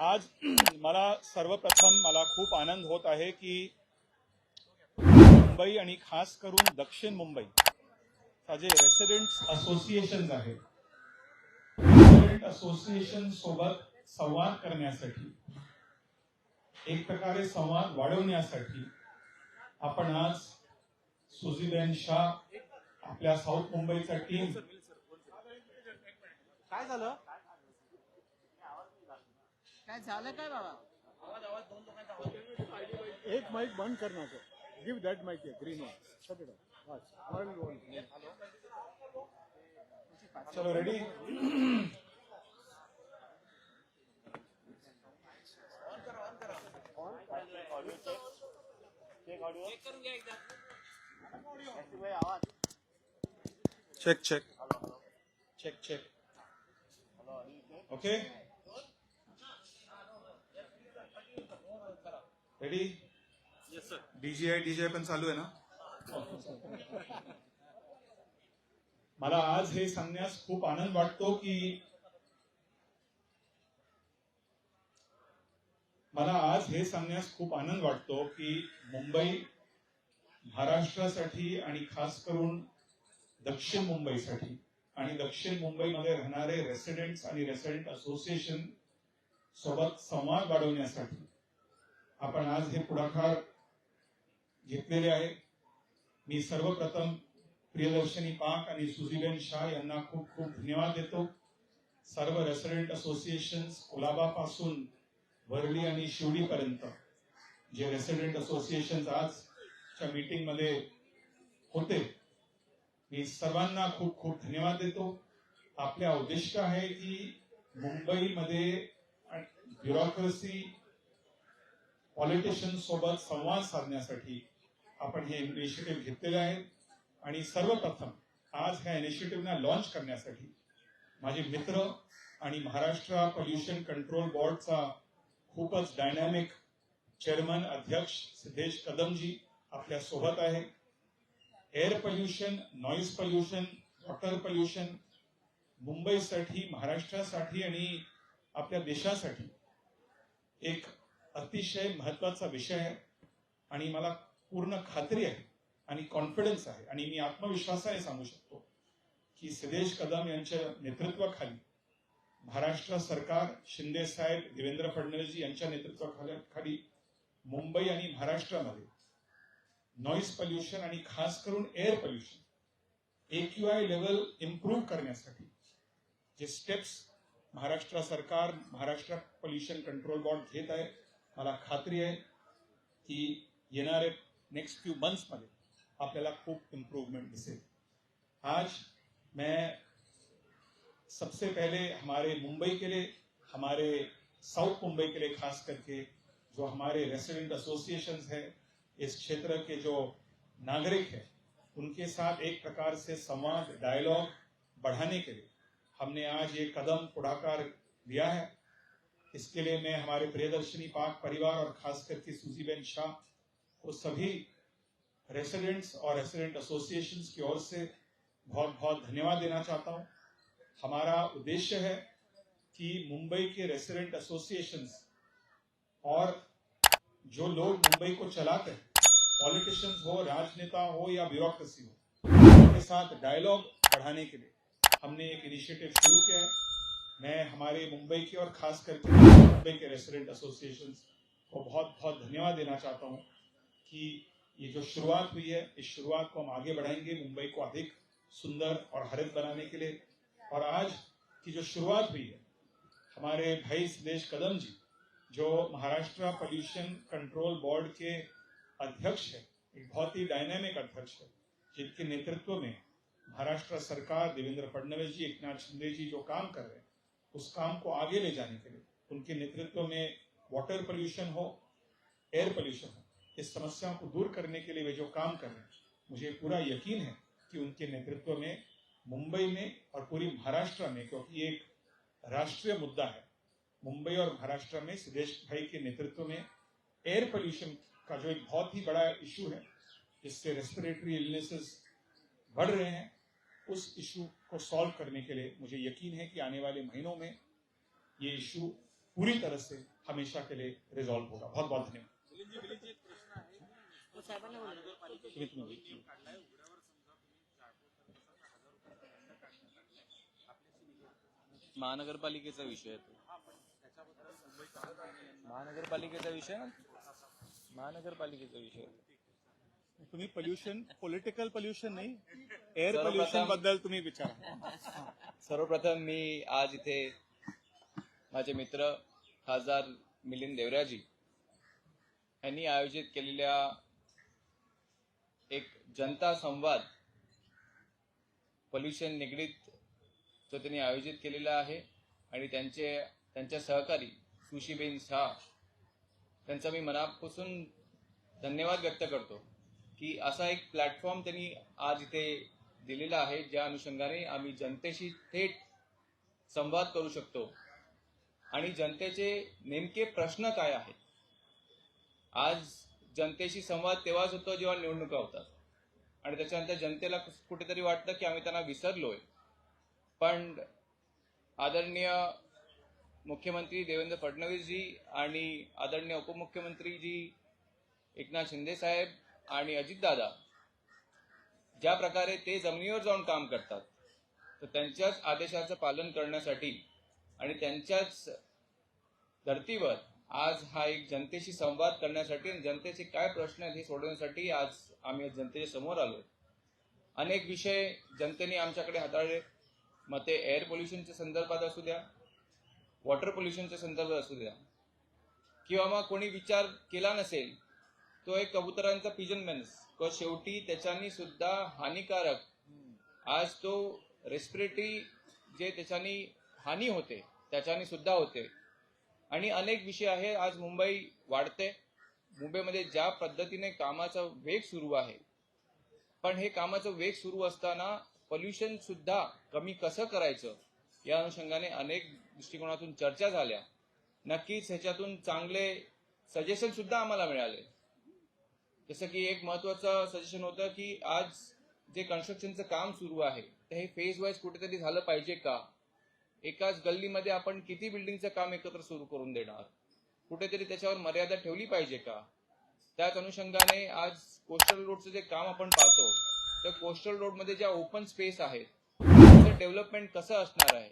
आज मला सर्वप्रथम मला खूप आनंद होत आहे की मुंबई आणि खास करून दक्षिण मुंबई जे रेसिडेंट्स असोसिएशन आहे रेसिडेंट असोसिएशन सोबत संवाद करण्यासाठी एक प्रकारे संवाद वाढवण्यासाठी आपण आज सुजीबेन शाह आपल्या साऊथ मुंबईचा टीम काय झालं? एक माईक बंद करण्याचं give that mike green one set चलो ready check check check check check check check okay okay? Ready DGI DGI पण चालू आहे ना? मला आज हे सांगण्यास खूप आनंद वाटतो की मला आज हे सांगण्यास खूप आनंद वाटतो की मुंबई महाराष्ट्रासाठी आणि खास करून दक्षिण मुंबईसाठी आणि दक्षिण मुंबईमध्ये राहणारे रेसिडेंट्स आणि रेसिडेंट असोसिएशन सोबत संवाद वाढवण्यासाठी आपण आज हे पुढाकार घेतलेले आहे. मी सर्वप्रथम प्रियदर्शनी पाक आणि सुजीबेन शाह यांना खूप खूप धन्यवाद देतो. सर्व रेसिडेंट असोसिएशन कोलाबापासून वरळी आणि शिवडीपर्यंत जे रेसिडेंट असोसिएशन आजच्या मीटिंगमध्ये होते मी सर्वांना खूप खूप धन्यवाद देतो. आपल्या उद्दिष्ट आहे की मुंबईमध्ये ब्युरोक्रेसी पॉलिटिशियन सोबत संवाद साधण्यासाठी आपण हे इनिशिएटिव्ह घेतलेले आहेत. आणि सर्वप्रथम आज ह्या इनिशिएटिव्हना लॉन्च करण्यासाठी माझे मित्र आणि महाराष्ट्र पोल्युशन कंट्रोल बोर्डचा खूपच डायनॅमिक चेअरमन अध्यक्ष सिद्धेश कदमजी आपल्यासोबत आहे. Air pollution noise pollution water pollution मुंबईसाठी महाराष्ट्रासाठी आणि आपल्या देशासाठी एक अतिशय महत्त्वाचा विषय आहे आणि मला पूर्ण खात्री आहे आणि कॉन्फिडन्स आहे. आणि मी आत्मविश्वासाने सांगू शकतो की सिद्धेश कदम यांच्या नेतृत्वाखाली महाराष्ट्र सरकार शिंदे साहेब देवेंद्र फडणवीस यांच्या नेतृत्वाखाली खाली मुंबई आणि महाराष्ट्रामध्ये नॉईस पॉल्युशन आणि खास करून air pollution AQI level improve करण्यासाठी जे स्टेप्स महाराष्ट्र सरकार महाराष्ट्र पोल्युशन कंट्रोल बोर्ड घेत आहे मला खात्री आहे की नेक्स्ट फ्यू मंथ्समध्ये आपल्याला खूप इम्प्रूवमेंट दिसेल. आज मैं सबसे पहले हमारे मुंबई के लिए, हमारे साउथ मुंबई के लिए खास करके जो हमारे रेसिडेंट एसोसिएशन है, इस क्षेत्र के जो नागरिक हैं, उनके साथ एक प्रकार से संवाद डायलॉग बढ़ाने के लिए हमने आज ये कदम उठाकर लिया है। इसके लिए मैं हमारे प्रियदर्शनी पाक परिवार और खास करके सूजीबेन शाह को सभी रेसिडेंट्स और रेसिडेंट एसोसिएशन की ओर से बहुत बहुत धन्यवाद देना चाहता हूँ। हमारा उद्देश्य है कि मुंबई के रेसिडेंट एसोसिएशन और जो लोग मुंबई को चलाते हैं पॉलिटिशियंस हो, राजनेता हो या ब्यूरोक्रेसी हो, उनके साथ डायलॉग बढ़ाने के लिए हमने एक इनिशिएटिव शुरू किया है। मैं हमारे मुंबई के और खास करके मुंबई के रेस्टोरेंट एसोसिएशन को बहुत बहुत धन्यवाद देना चाहता हूँ कि ये जो शुरुआत हुई है, इस शुरुआत को हम आगे बढ़ाएँगे मुंबई को अधिक सुंदर और हरित बनाने के लिए। और आज की जो शुरुआत हुई है, हमारे भाई सुदेश कदम जी, जो महाराष्ट्र पॉल्यूशन कंट्रोल बोर्ड के अध्यक्ष है, एक बहुत ही डायनेमिक अध्यक्ष है, जिनके नेतृत्व में महाराष्ट्र सरकार देवेंद्र फडणवीस जी, एकनाथ शिंदे जी जो काम कर रहे हैं उस काम को आगे ले जाने के लिए, उनके नेतृत्व में वाटर पोल्यूशन हो एयर पोल्यूशन हो, इस समस्याओं को दूर करने के लिए वे जो काम कर रहे हैं, मुझे पूरा यकीन है कि उनके नेतृत्व में, मुंबई में और पूरी महाराष्ट्र में, क्योंकि एक राष्ट्रीय मुद्दा है, मुंबई और महाराष्ट्र में सुदेश भाई के नेतृत्व में एयर पोल्यूशन का जो एक बहुत ही बड़ा इशू है, जिससे रेस्पिरेटरी इलनेसेस बढ़ रहे हैं उस इशू को सॉल्व करने के लिए मुझे यकीन है कि आने वाले महीनों में ये इशू पूरी तरह से हमेशा के लिए रिजॉल्व होगा। बहुत बहुत धन्यवाद। तो बोला. महानगरपालिकेचा विषय आहे तो. महानगरपालिकेचा विषय ना? महानगरपालिकेचा विषय. तुम्ही पोल्युशन पॉलिटिकल पोल्युशन नाही एअर पोल्युशनबद्दल तुम्ही विचारा. सर्वप्रथम मी आज इथे माझे मित्र खासदार मिलिंद देवराजी यांनी आयोजित केलेल्या एक जनता संवाद पोल्युशन निगडीत जो त्यांनी आयोजित केलेला आहे आणि त्यांचे त्यांच्या सहकारी सुशीबेन शाह त्यांचा मी मनापासून धन्यवाद व्यक्त करतो. की असा एक प्लॅटफॉर्म त्यांनी आज इथे दिलेला आहे ज्या अनुषंगाने आम्ही जनतेशी थेट संवाद करू शकतो. आणि जनतेचे नेमके प्रश्न काय आहेत? आज जनतेशी संवाद तेव्हाच होतो जेव्हा निवडणुका होतात. आणि त्याच्यानंतर जनतेला कुठेतरी वाटतं की आम्ही त्यांना विसरलोय. पण आदरणीय मुख्यमंत्री देवेंद्र फडणवीसजी आणि आदरणीय उपमुख्यमंत्रीजी एकनाथ शिंदे साहेब आणि अजितदादा ज्या प्रकारे ते जमिनीवर जाऊन काम करतात तर त्यांच्याच आदेशाचं पालन करण्यासाठी आणि त्यांच्याच धर्तीवर आज हा एक जनतेशी संवाद करण्यासाठी आणि जनतेचे काय प्रश्न आहेत हे सोडवण्यासाठी आज आम्ही जनतेच्या समोर आलो अनेक विषय जनतेने आमच्याकडे हाताळले. मग ते एअर पोल्युशनच्या संदर्भात असू द्या वॉटर पोल्युशनच्या संदर्भात असू द्या. किंवा मग कोणी विचार केला नसेल तो एक कबुतरांचा पिजन मेन्स शेवटी त्याच्यानी सुद्धा हानिकारक. आज तो रेस्पिरेटरी जे त्याच्यानी हानी होते त्याच्यानी सुद्धा होते. आणि अनेक विषय आहे. आज मुंबई वाढते. मुंबईमध्ये ज्या पद्धतीने कामाचा वेग सुरू आहे पण हे कामाचा वेग सुरू असताना पोल्युशन सुद्धा कमी कसं करायचं या अनुषंगाने अनेक दृष्टिकोनातून चर्चा झाल्या. नक्कीच ह्याच्यातून चांगले सजेशन सुद्धा आम्हाला मिळाले. जसं की एक महत्वाचं सजेशन होतं की आज जे कन्स्ट्रक्शनचं काम सुरू आहे तर हे फेज वाईज कुठेतरी झालं पाहिजे का? एकाच गल्लीमध्ये आपण किती बिल्डिंगचं काम एकत्र सुरू करून देणार? कुठेतरी त्याच्यावर मर्यादा ठेवली पाहिजे का? त्याच अनुषंगाने आज कोस्टल रोडचं जे काम आपण पाहतो तर कोस्टल रोडमध्ये ज्या ओपन स्पेस आहेत त्याचं डेव्हलपमेंट कसं असणार आहे?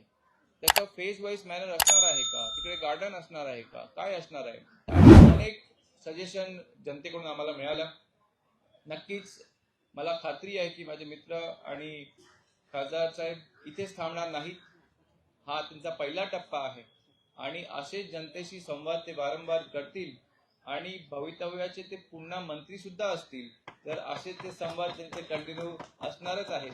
त्याचं फेज वाईज मॅनर असणार आहे का? तिकडे गार्डन असणार आहे का? काय असणार आहे? अनेक सजेशन जनतेकडून आम्हाला मिळालं. नक्कीच मला खात्री आहे की माझे मित्र आणि खासदार साहेब इथेच थांबणार नाहीत. हा त्यांचा पहिला टप्पा आहे. आणि असेच जनतेशी संवाद ते वारंवार करतील आणि भवितव्याचे ते पुन्हा मंत्री सुद्धा असतील तर असे ते संवाद त्यांचे कंटिन्यू असणारच आहेत.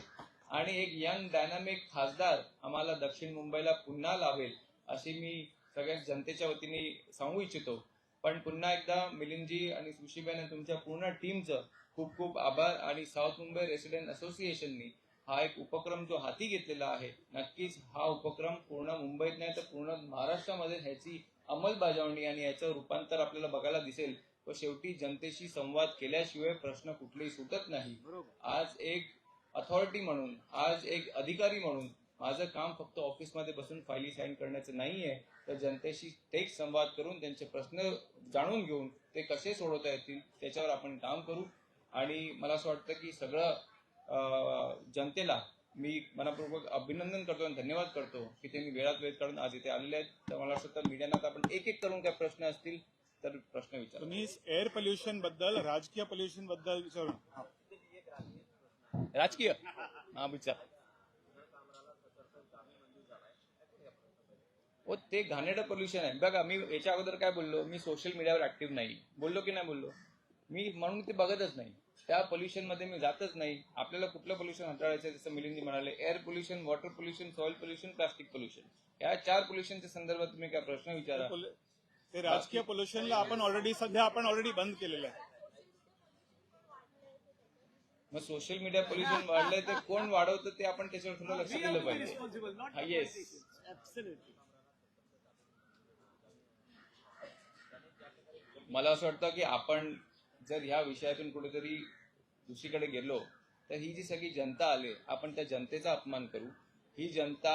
आणि एक यंग डायनामिक खासदार आम्हाला दक्षिण मुंबईला पुन्हा लावेल अशी मी सगळ्या जनतेच्या वतीने सांगू इच्छितो. पण पुन्हा एकदा मिलिंदजी आणि सुशीबेन आणि तुमच्या पूर्ण टीमचं खूप खूप आभार आणि साऊथ मुंबई रेसिडेंट असोसिएशननी हा एक उपक्रम जो हाती घेतलेला आहे नक्कीच हा उपक्रम पूर्ण मुंबईत नाही तर पूर्ण महाराष्ट्रामध्ये ह्याची अंमलबजावणी आणि याचं रूपांतर आपल्याला बघायला दिसेल. व शेवटी जनतेशी संवाद केल्याशिवाय प्रश्न कुठलेही सुटत नाही. आज एक अथॉरिटी म्हणून आज एक अधिकारी म्हणून माझं काम फक्त ऑफिसमध्ये बसून फायली साईन करण्याचं नाहीये. तर जनतेशी थेट संवाद करून त्यांचे प्रश्न जाणून घेऊन ते कसे सोडवता येतील त्याच्यावर आपण काम करू. आणि मला असं वाटतं की सगळं जनतेला मी मनापूर्वक अभिनंदन करतो आणि धन्यवाद करतो की त्यांनी वेळात वेळ काढून आज इथे आलेले आहेत. तर मला असं वाटतं मीडियाना आपण एक एक करून काय प्रश्न असतील तर प्रश्न विचार. तुम्ही एअर पोल्युशनबद्दल राजकीय पोल्युशनबद्दल विचारू. राजकीय? हा विचार. हो ते घाणेरडं पोल्युशन आहे. बघा मी याच्या अगोदर काय बोललो? मी सोशल मीडियावर ऍक्टिव्ह नाही. बोललो की नाही बोललो? मी म्हणून ते बघतच नाही. त्या पोल्युशनमध्ये मी जातच नाही. आपल्याला कुठलं पोल्युशन हाताळायचं आहे, जसं मिलिंदजी म्हणाले air pollution water pollution soil pollution plastic pollution या चार पोल्युशनच्या संदर्भात तुम्ही काय प्रश्न विचारा? पोल- ते राजकीय पोल्युशनला आपण ऑलरेडी सध्या आपण ऑलरेडी बंद केलेलं आहे. मग सोशल मीडिया पोल्युशन वाढलंय तर कोण वाढवतं ते आपण त्याच्यावर थोडं लक्ष दिलं पाहिजे. येस मला असं वाटतं की आपण जर ह्या विषयातून कुठेतरी दुसरीकडे गेलो तर ही जी सगळी जनता आली आपण त्या जनतेचा अपमान करू. ही जनता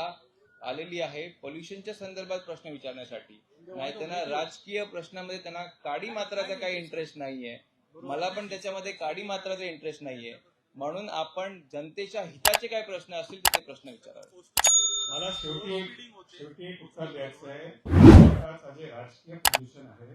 आलेली आहे पोल्युशनच्या संदर्भात प्रश्न विचारण्यासाठी. नाही त्यांना राजकीय प्रश्नामध्ये त्यांना काडी मात्राचा काही इंटरेस्ट नाहीये. मला पण त्याच्यामध्ये काडी मात्राचा इंटरेस्ट नाहीये. म्हणून आपण जनतेच्या हिताचे काय प्रश्न असतील ते प्रश्न विचारावे. मला शेवटी शेवटी एक उत्तर द्यायचं आहे राजकीय प्रदूषण आहे